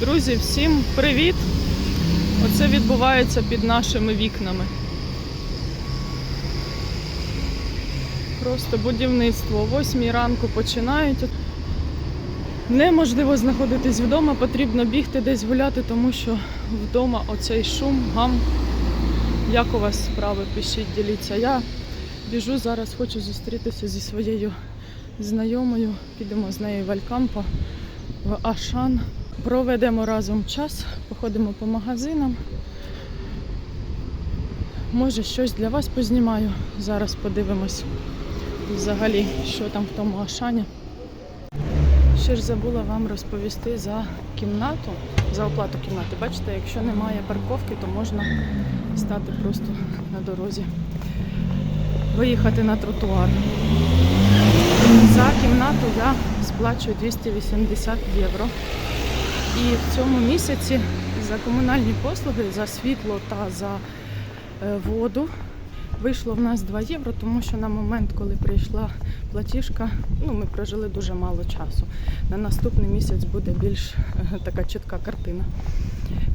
Друзі, всім привіт! Оце відбувається під нашими вікнами. Просто будівництво. 8 ранку починають. Неможливо знаходитись вдома, потрібно бігти десь гуляти, тому що вдома оцей шум, гам. Як у вас справи? Пишіть, діліться. Я біжу зараз, хочу зустрітися зі своєю знайомою. Підемо з нею в Алькампо, в Ашан. Проведемо разом час, походимо по магазинам. Може, щось для вас познімаю. Зараз подивимось взагалі, що там в тому Ашані. Ще ж забула вам розповісти за кімнату, за оплату кімнати. Бачите, якщо немає парковки, то можна стати просто на дорозі, виїхати на тротуар. За кімнату я сплачую 280 євро. І в цьому місяці за комунальні послуги, за світло та за е, воду вийшло в нас 2 євро, тому що на момент, коли прийшла платіжка, ну ми прожили дуже мало часу. На наступний місяць буде більш е, така чітка картина.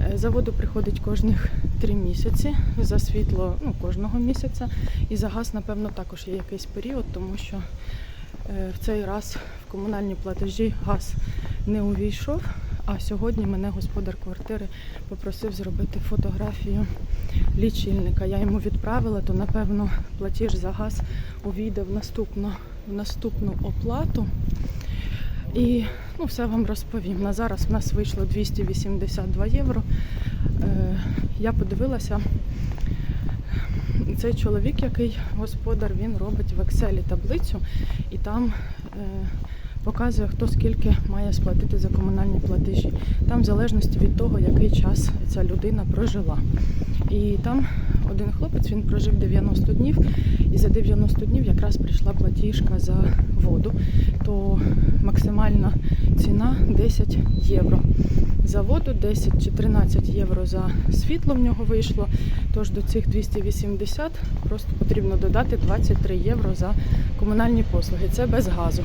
Е, За воду приходить кожних 3 місяці, за світло ну, кожного місяця. І за газ, напевно, також є якийсь період, тому що в цей раз в комунальні платежі газ не увійшов. А сьогодні мене господар квартири попросив зробити фотографію лічильника. Я йому відправила, то напевно платіж за газ увійде в наступну, в наступну оплату. І ну, все вам розповім. На зараз в нас вийшло 282 євро. Е, я подивилася, цей чоловік, який господар, він робить в Excel таблицю і там е, показує, хто скільки має сплатити за комунальні платежі. Там в залежності від того, який час ця людина прожила. І там один хлопець він прожив 90 днів, і за 90 днів якраз прийшла платіжка за воду, то максимальна ціна 10 євро. За воду 10 чи 13 євро за світло в нього вийшло. Тож до цих 280 просто потрібно додати 23 євро за комунальні послуги. Це без газу.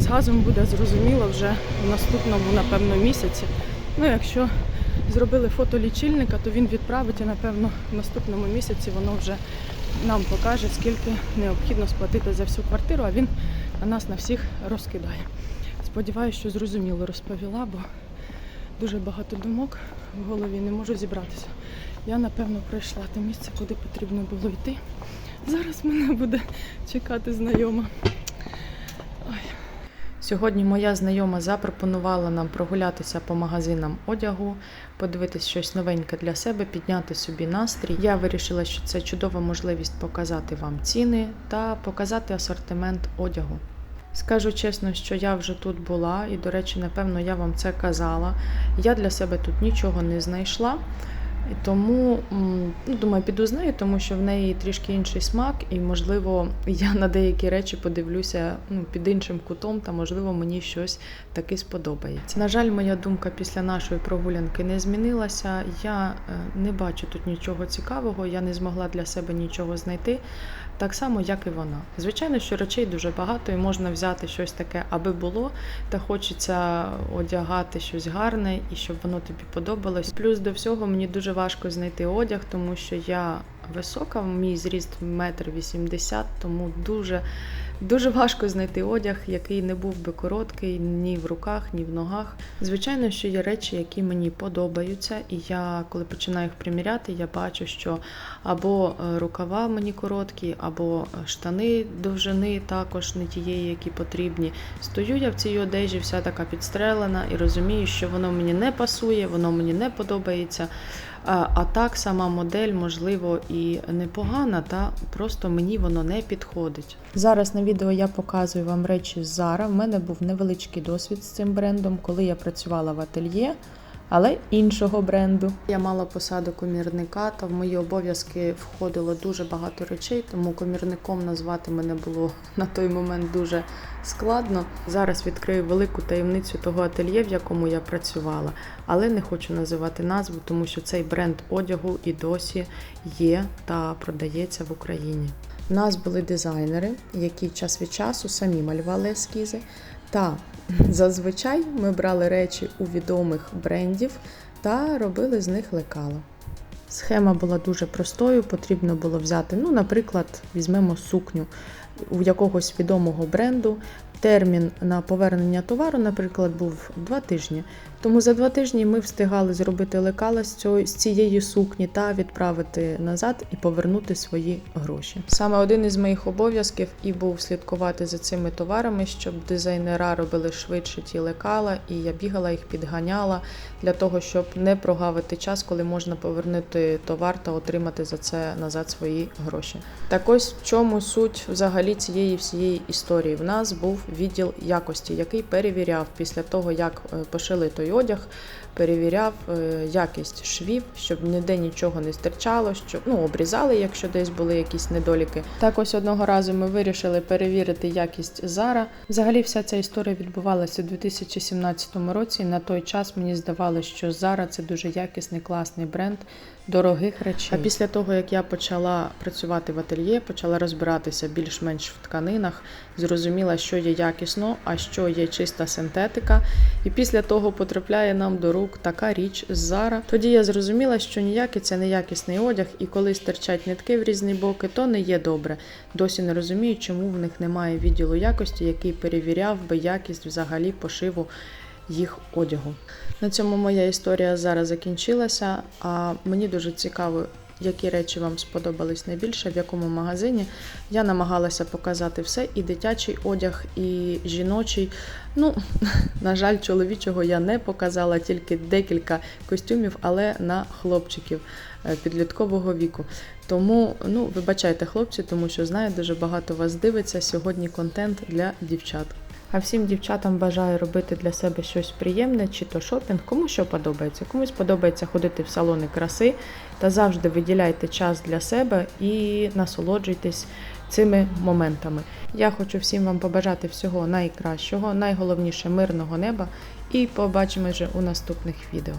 З газом буде зрозуміло вже в наступному, напевно, місяці. Ну, якщо зробили фото лічильника, то він відправить і, напевно, в наступному місяці воно вже нам покаже, скільки необхідно сплатити за всю квартиру, а він на нас на всіх розкидає. Сподіваюся, що зрозуміло розповіла, бо дуже багато думок в голові не можу зібратися. Я, напевно, пройшла те місце, куди потрібно було йти. Зараз мене буде чекати знайома. Сьогодні моя знайома запропонувала нам прогулятися по магазинам одягу, подивитись щось новеньке для себе, підняти собі настрій. Я вирішила, що це чудова можливість показати вам ціни та показати асортимент одягу. Скажу чесно, що я вже тут була, і, до речі, напевно, я вам це казала. Я для себе тут нічого не знайшла. Тому, ну, думаю, піду з нею, тому що в неї трішки інший смак, і, можливо, я на деякі речі подивлюся ну, під іншим кутом, та, можливо, мені щось таки сподобається. На жаль, моя думка після нашої прогулянки не змінилася. Я е, не бачу тут нічого цікавого, я не змогла для себе нічого знайти. Так само, як і вона. Звичайно, що речей дуже багато, і можна взяти щось таке, аби було, та хочеться одягати щось гарне і щоб воно тобі подобалось. Плюс до всього мені дуже важко знайти одяг, тому що я висока, мій зріст метр вісімдесят, тому дуже. Дуже важко знайти одяг, який не був би короткий ні в руках, ні в ногах. Звичайно, що є речі, які мені подобаються, і я, коли починаю їх приміряти, я бачу, що або е, рукава мені короткі, або е, штани довжини також не тієї, які потрібні. Стою я в цій одежі, вся така підстрелена, і розумію, що воно мені не пасує, воно мені не подобається. А так сама модель, можливо, і непогана, та просто мені воно не підходить. Зараз на відео я показую вам речі з Zara. В мене був невеличкий досвід з цим брендом, коли я працювала в ательє. Але іншого бренду. Я мала посаду комірника, та в мої обов'язки входило дуже багато речей, тому комірником назвати мене було на той момент дуже складно. Зараз відкрию велику таємницю того ательє, в якому я працювала, але не хочу називати назву, тому що цей бренд одягу і досі є та продається в Україні. У нас були дизайнери, які час від часу самі малювали ескізи. Та Зазвичай ми брали речі у відомих брендів та робили з них лекало. Схема була дуже простою. Потрібно було взяти, ну, наприклад, візьмемо сукню у якогось відомого бренду. Термін на повернення товару, наприклад, був два тижні. Тому за два тижні ми встигали зробити лекала з цієї сукні та відправити назад і повернути свої гроші. Саме один із моїх обов'язків і був слідкувати за цими товарами, щоб дизайнера робили швидше ті лекала, і я бігала їх підганяла для того, щоб не прогавити час, коли можна повернути товар та отримати за це назад свої гроші. Так ось в чому суть взагалі цієї всієї історії. В нас був відділ якості, який перевіряв після того, як е, пошили той одяг, перевіряв е, якість швів, щоб ніде нічого не стирчало, щоб ну обрізали, якщо десь були якісь недоліки. Так ось одного разу ми вирішили перевірити якість Зара. Взагалі, вся ця історія відбувалася у 2017 році. На той час мені здавалося, що Зара це дуже якісний, класний бренд дорогих речей. А після того, як я почала працювати в ательє, почала розбиратися більш-менш в тканинах, зрозуміла, що є якісно, а що є чиста синтетика. І після того потрапляє нам до рук така річ з Zara. Тоді я зрозуміла, що ніякий це не якісний одяг, і коли стирчать нитки в різні боки, то не є добре. Досі не розумію, чому в них немає відділу якості, який перевіряв би якість взагалі пошиву їх одягу. На цьому моя історія зараз закінчилася. А мені дуже цікаво, які речі вам сподобались найбільше, в якому магазині. Я намагалася показати все: і дитячий одяг, і жіночий. Ну, на жаль, чоловічого я не показала, тільки декілька костюмів, але на хлопчиків е, підліткового віку. Тому, ну, вибачайте, хлопці, тому що знаю, дуже багато вас дивиться сьогодні контент для дівчат. А всім дівчатам бажаю робити для себе щось приємне, чи то шопінг, кому що подобається. Комусь подобається ходити в салони краси, та завжди виділяйте час для себе і насолоджуйтесь цими моментами. Я хочу всім вам побажати всього найкращого, найголовніше мирного неба, і побачимо вже у наступних відео.